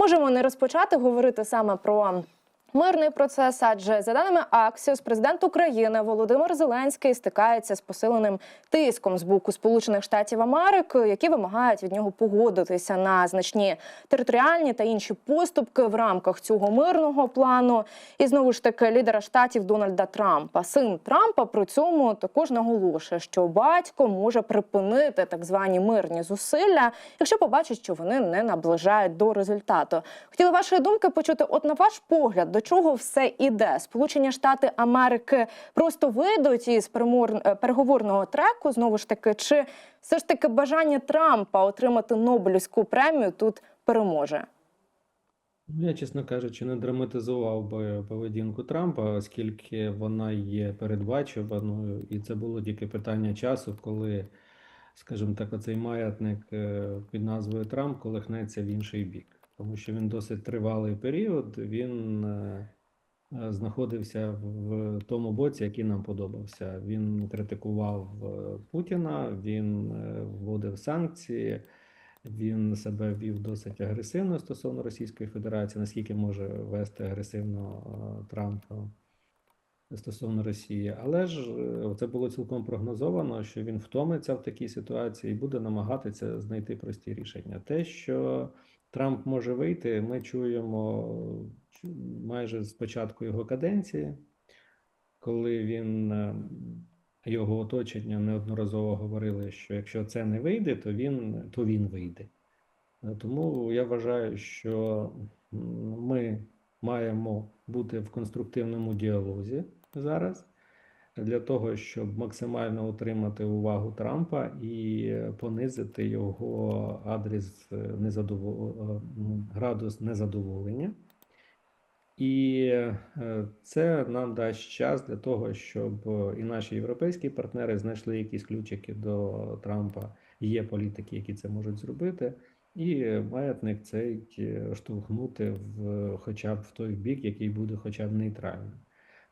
можемо не розпочати говорити саме про. Мирний процес, адже за даними Аксіос, президент України Володимир Зеленський стикається з посиленим тиском з боку Сполучених Штатів Америки, які вимагають від нього погодитися на значні територіальні та інші поступки в рамках цього мирного плану. І знову ж таки лідера штатів Дональда Трампа. Син Трампа при цьому також наголошує, що батько може припинити так звані мирні зусилля, якщо побачить, що вони не наближають до результату. Хотіли вашої думки почути. От на ваш погляд, до чого все іде? Сполучені Штати Америки просто вийдуть із е, переговорного треку, знову ж таки, чи все ж таки бажання Трампа отримати Нобелівську премію тут переможе? Ну, Я, чесно кажучи, не драматизував би поведінку Трампа, оскільки вона є передбачуваною, і це було тільки питання часу, коли, скажімо так, оцей маятник е, під назвою Трамп колихнеться в інший бік. Тому що він досить тривалий період, він е, е, знаходився в тому боці, який нам подобався. Він критикував е, Путіна, він вводив санкції. Він себе вів досить агресивно стосовно Російської Федерації, наскільки може вести агресивно Трамп стосовно Росії. Але ж це було цілком прогнозовано, що він втомиться в такій ситуації і буде намагатися знайти прості рішення. Те, що Трамп може вийти, ми чуємо майже з початку його каденції, коли він е, його оточення неодноразово говорили, що якщо це не вийде, то він, то він вийде. Е, Тому я вважаю, що ми маємо бути в конструктивному діалозі зараз для того, щоб максимально утримати увагу Трампа і понизити його адрес незадовол... е, градус незадоволення. І е, це нам дасть час для того, щоб і наші європейські партнери знайшли якісь ключики до Трампа. Є політики, які це можуть зробити, і маятник цей е, штовхнути в хоча б в той бік, який буде хоча б нейтральним.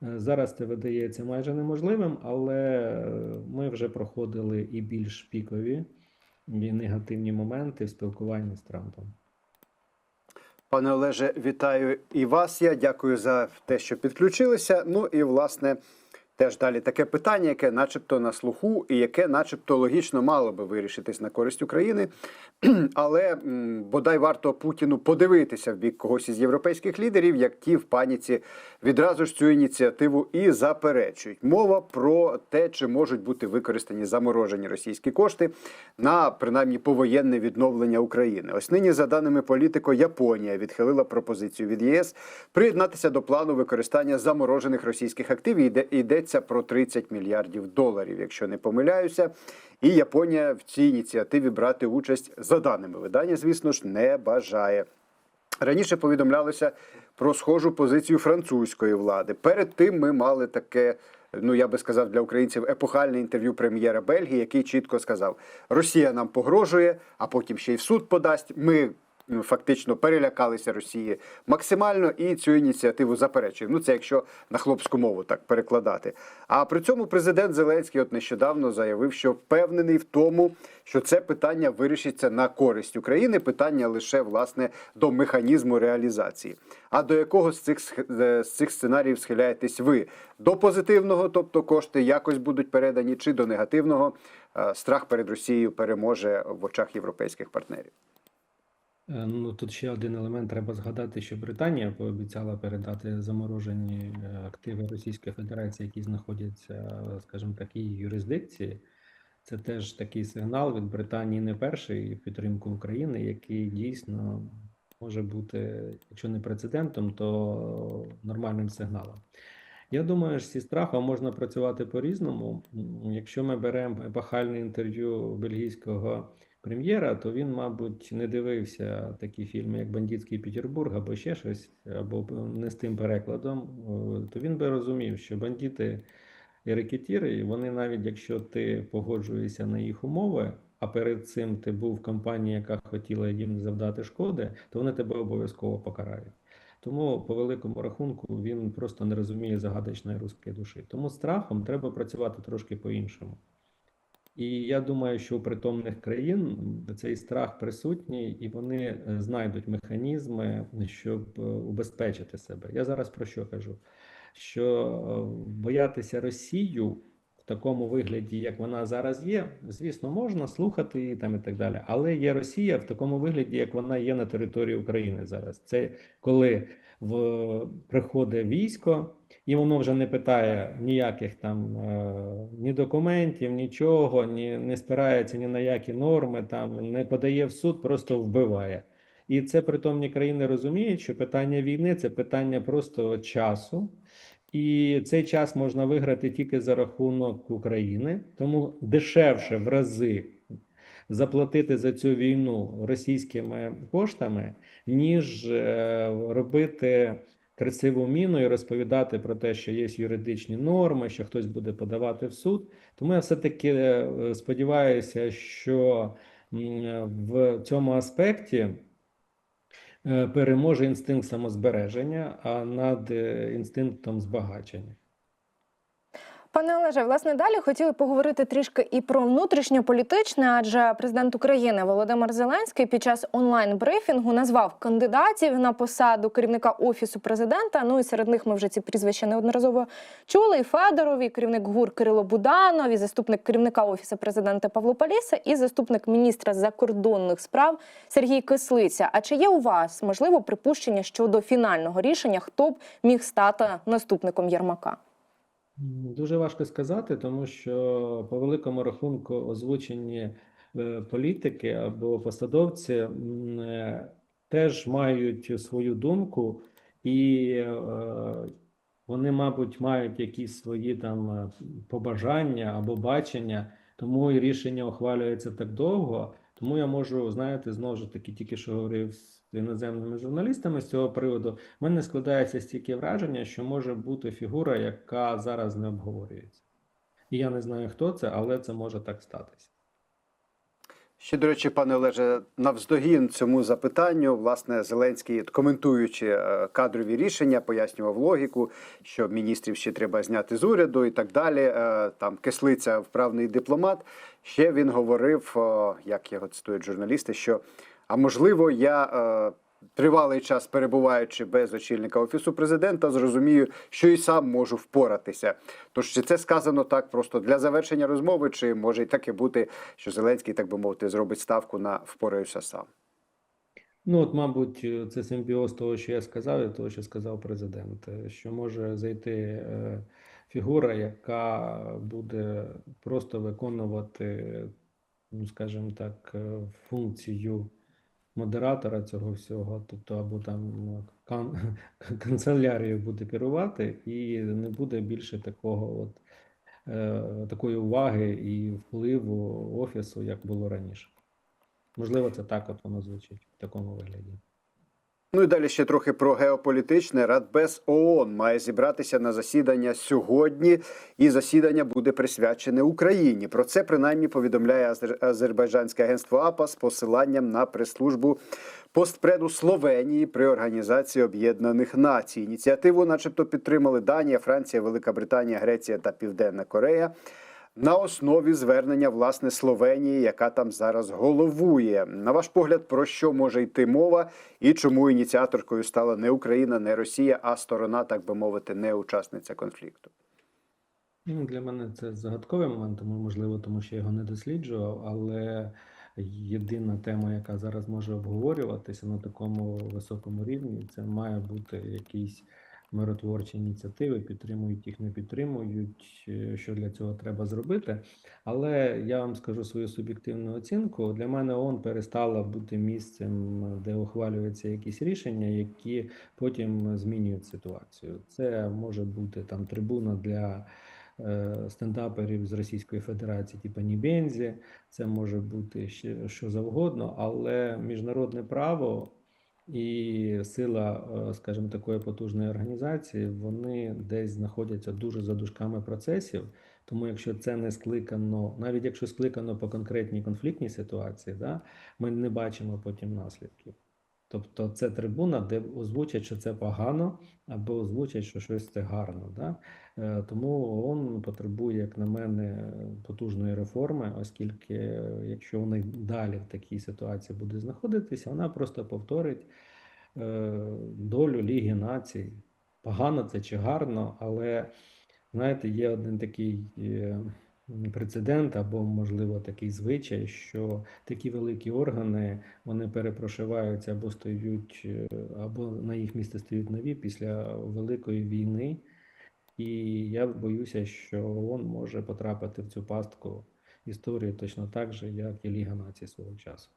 Е, Зараз це видається майже неможливим, але е, ми вже проходили і більш пікові і негативні моменти в спілкуванні з Трампом. Пане Олеже, вітаю і вас. Я дякую за те, що підключилися. Ну і власне теж далі таке питання, яке, начебто, на слуху, і яке, начебто, логічно мало би вирішитись на користь України. Але бодай варто Путіну подивитися в бік когось із європейських лідерів, як ті в паніці відразу ж цю ініціативу і заперечують. Мова про те, чи можуть бути використані заморожені російські кошти на принаймні повоєнне відновлення України. Ось нині, за даними політико, Японія відхилила пропозицію від ЄС приєднатися до плану використання заморожених російських активів. Йде йдеться про 30 мільярдів доларів, якщо не помиляюся. І Японія в цій ініціативі брати участь за даними видання, звісно ж, не бажає. Раніше повідомлялося про схожу позицію французької влади. Перед тим ми мали таке, ну я би сказав, для українців епохальне інтерв'ю прем'єра Бельгії, який чітко сказав: Росія нам погрожує, а потім ще й в суд подасть. Ми фактично перелякалися Росії максимально і цю ініціативу заперечуємо. Ну це якщо на хлопську мову так перекладати. А при цьому президент Зеленський от нещодавно заявив, що впевнений в тому, що це питання вирішиться на користь України. Питання лише власне до механізму реалізації. А до якого з цих е, з цих сценаріїв схиляєтесь ви? До позитивного, тобто кошти якось будуть передані, чи до негативного е, страх перед Росією переможе в очах європейських партнерів. Е, Ну, тут ще один елемент треба згадати, що Британія пообіцяла передати заморожені е, активи Російської Федерації, які знаходяться, скажімо так, її юрисдикції. Це теж такий сигнал від Британії не перший підтримку України, який дійсно може бути, якщо не прецедентом, то нормальним сигналом. Я думаю, що зі страхом можна працювати по-різному. Якщо ми беремо епохальне інтерв'ю бельгійського прем'єра, то він, мабуть, не дивився такі фільми, як Бандитський Петербург або ще щось, або не з тим перекладом, то він би розумів, що бандити і рекетіри, вони навіть якщо ти погоджуєшся на їх умови, а перед цим ти був в компанії, яка хотіла їм завдати шкоди, то вони тебе обов'язково покарають. Тому, по великому рахунку, він просто не розуміє загадочної руської душі. Тому страхом треба працювати трошки по-іншому. І я думаю, що у притомних країн цей страх присутній, і вони е, знайдуть механізми, щоб е, убезпечити себе. Я зараз про що кажу? Що е, боятися Росію в такому вигляді, як вона зараз є, звісно, можна слухати її там і так далі. Але є Росія в такому вигляді, як вона є на території України зараз. Це коли в приходить військо, і воно вже не питає ніяких там е, ні документів, нічого, ні не спирається ні на які норми, там не подає в суд, просто вбиває. І це притомні країни розуміють, що питання війни це питання просто часу. І цей час можна виграти тільки за рахунок України, тому дешевше в рази заплатити за цю війну російськими коштами, ніж е, робити красиву міну і розповідати про те, що є юридичні норми, що хтось буде подавати в суд. Тому я все-таки е, сподіваюся, що в цьому аспекті е, переможе інстинкт самозбереження, а над е, інстинктом збагачення. Пане Олеже, власне, далі хотіли поговорити трішки і про внутрішньополітичне, адже президент України Володимир Зеленський під час онлайн-брифінгу назвав кандидатів на посаду керівника офісу президента. Ну і серед них ми вже ці прізвища неодноразово чули. І Федоров, і керівник ГУР Кирило Буданов, і заступник керівника офісу президента Павло Паліса, і заступник міністра закордонних справ Сергій Кислиця. А чи є у вас можливо припущення щодо фінального рішення, хто б міг стати наступником Єрмака? Дуже важко сказати, тому що по великому рахунку озвучені е, політики або посадовці е, теж мають свою думку, і е, вони, мабуть, мають якісь свої там побажання або бачення, тому і рішення ухвалюється так довго. Тому я можу, знаєте, знову ж таки, тільки що говорив з іноземними журналістами з цього приводу. У мене складається стільки враження, що може бути фігура, яка зараз не обговорюється. І я не знаю, хто це, але це може так статися. Ще, до речі, пане Олеже, навздогін цьому запитанню, власне, Зеленський, коментуючи е, кадрові рішення, пояснював логіку, що міністрів ще треба зняти з уряду і так далі. Е, Там кислиця вправний дипломат. Ще він говорив, як його цитують журналісти, що а можливо, я е, тривалий час перебуваючи без очільника офісу президента, зрозумію, що і сам можу впоратися. Тож чи це сказано так просто для завершення розмови, чи може і таке бути, що Зеленський, так би мовити, зробить ставку на впораюся сам? Ну, от, мабуть, це симбіоз того, що я сказав, і того, що сказав президент, е, що може зайти е, фігура, яка буде просто виконувати, ну, скажімо так, функцію модератора цього всього, тобто або там ну, кан канцелярію буде керувати, і не буде більше такого от е, такої уваги і впливу офісу, як було раніше. Можливо, це так от воно звучить в такому вигляді. Ну і далі ще трохи про геополітичне. Радбез ООН має зібратися на засідання сьогодні, і засідання буде присвячене Україні. Про це принаймні повідомляє Азер- азербайджанське агентство АПА з посиланням на прес-службу постпреду Словенії при Організації Об'єднаних Націй. Ініціативу, начебто, підтримали Данія, Франція, Велика Британія, Греція та Південна Корея. На основі звернення власне Словенії, яка там зараз головує. На ваш погляд, про що може йти мова, і чому ініціаторкою стала не Україна, не Росія, а сторона, так би мовити, не учасниця конфлікту? Ну, для мене це загадковий момент, тому можливо, тому що я його не досліджував, але єдина тема, яка зараз може обговорюватися на такому високому рівні, це має бути якісь миротворчі ініціативи, підтримують їх, не підтримують, е, що для цього треба зробити. Але я вам скажу свою суб'єктивну оцінку. Для мене ООН перестала бути місцем, де ухвалюються якісь рішення, які потім змінюють ситуацію. Це може бути там трибуна для е, стендаперів з Російської Федерації, типу Нібензі, це може бути ще що завгодно, але міжнародне право і сила, е, скажімо, такої потужної організації, вони десь знаходяться дуже за дужками процесів. Тому, якщо це не скликано, навіть якщо скликано по конкретній конфліктній ситуації, да, ми не бачимо потім наслідків. Тобто це трибуна, де озвучать, що це погано, або озвучать, що щось це гарно. Да? Е, Тому ООН потребує, як на мене, потужної реформи, оскільки е, якщо вони далі в такій ситуації буде знаходитися, вона просто повторить е, долю Ліги націй. Погано це чи гарно, але знаєте, є один такий прецедент, або, можливо, такий звичай, що такі великі органи вони перепрошиваються або стають, або на їх місце стають нові після великої війни. І я боюся, що ООН може потрапити в цю пастку історії точно так же, як і Ліга націй свого часу.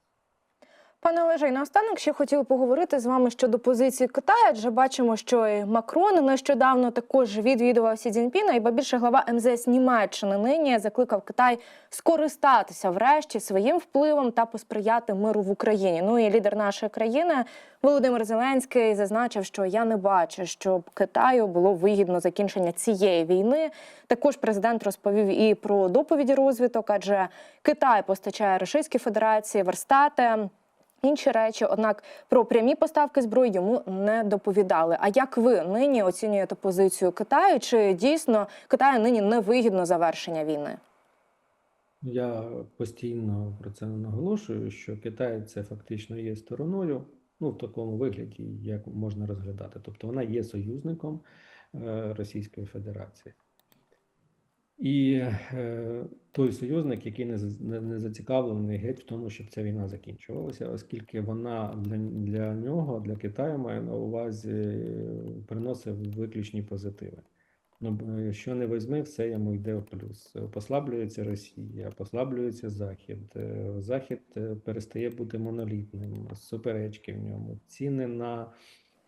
Пане Олеже, і наостанок ще хотіла поговорити з вами щодо позиції Китаю, адже бачимо, що і Макрон нещодавно також відвідував Сі Цзіньпіна, і ба більше глава МЗС Німеччини нині закликав Китай скористатися врешті своїм впливом та посприяти миру в Україні. Ну і лідер нашої країни Володимир Зеленський зазначив, що я не бачу, щоб Китаю було вигідно закінчення цієї війни. Також президент розповів і про доповіді розвиток, адже Китай постачає Російській Федерації верстати. Інші речі, однак про прямі поставки зброї йому не доповідали. А як ви нині оцінюєте позицію Китаю? Чи дійсно Китаю нині невигідно завершення війни? Я постійно про це наголошую, що Китай це фактично є стороною, ну в такому вигляді, як можна розглядати. Тобто вона є союзником е, Російської Федерації. І е, той союзник, який не, не, зацікавлений геть в тому, щоб ця війна закінчувалася, оскільки вона для, для нього, для Китаю, має на увазі, приносить виключні позитиви. Ну, що не візьми, все йому йде в плюс. Послаблюється Росія, послаблюється Захід. е, Захід е, перестає бути монолітним, суперечки в ньому, ціни на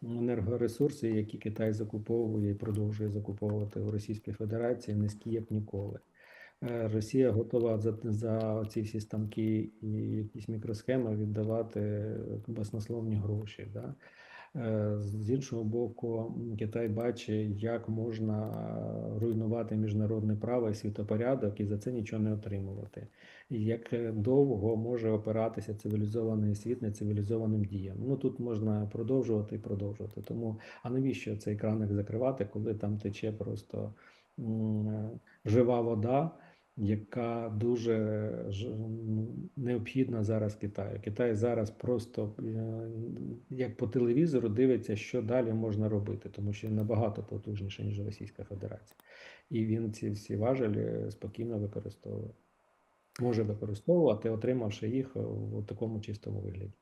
енергоресурси, які Китай закуповує і продовжує закуповувати у Російській Федерації, низькі як ніколи. Е, Росія готова за, за ці всі станки і якісь мікросхеми віддавати баснословні гроші. Да? Е, З іншого боку, Китай бачить, як можна руйнувати міжнародне право і світопорядок і за це нічого не отримувати. І як е, довго може опиратися цивілізований світ нецивілізованим діям. Ну тут можна продовжувати і продовжувати. Тому а навіщо цей краник закривати, коли там тече просто е, жива вода? Яка дуже ну, необхідна зараз Китаю. Китай зараз просто е, як по телевізору дивиться, що далі можна робити, тому що він набагато потужніше, ніж Російська Федерація. І він ці всі важелі спокійно використовує. Може використовувати, отримавши їх у такому чистому вигляді.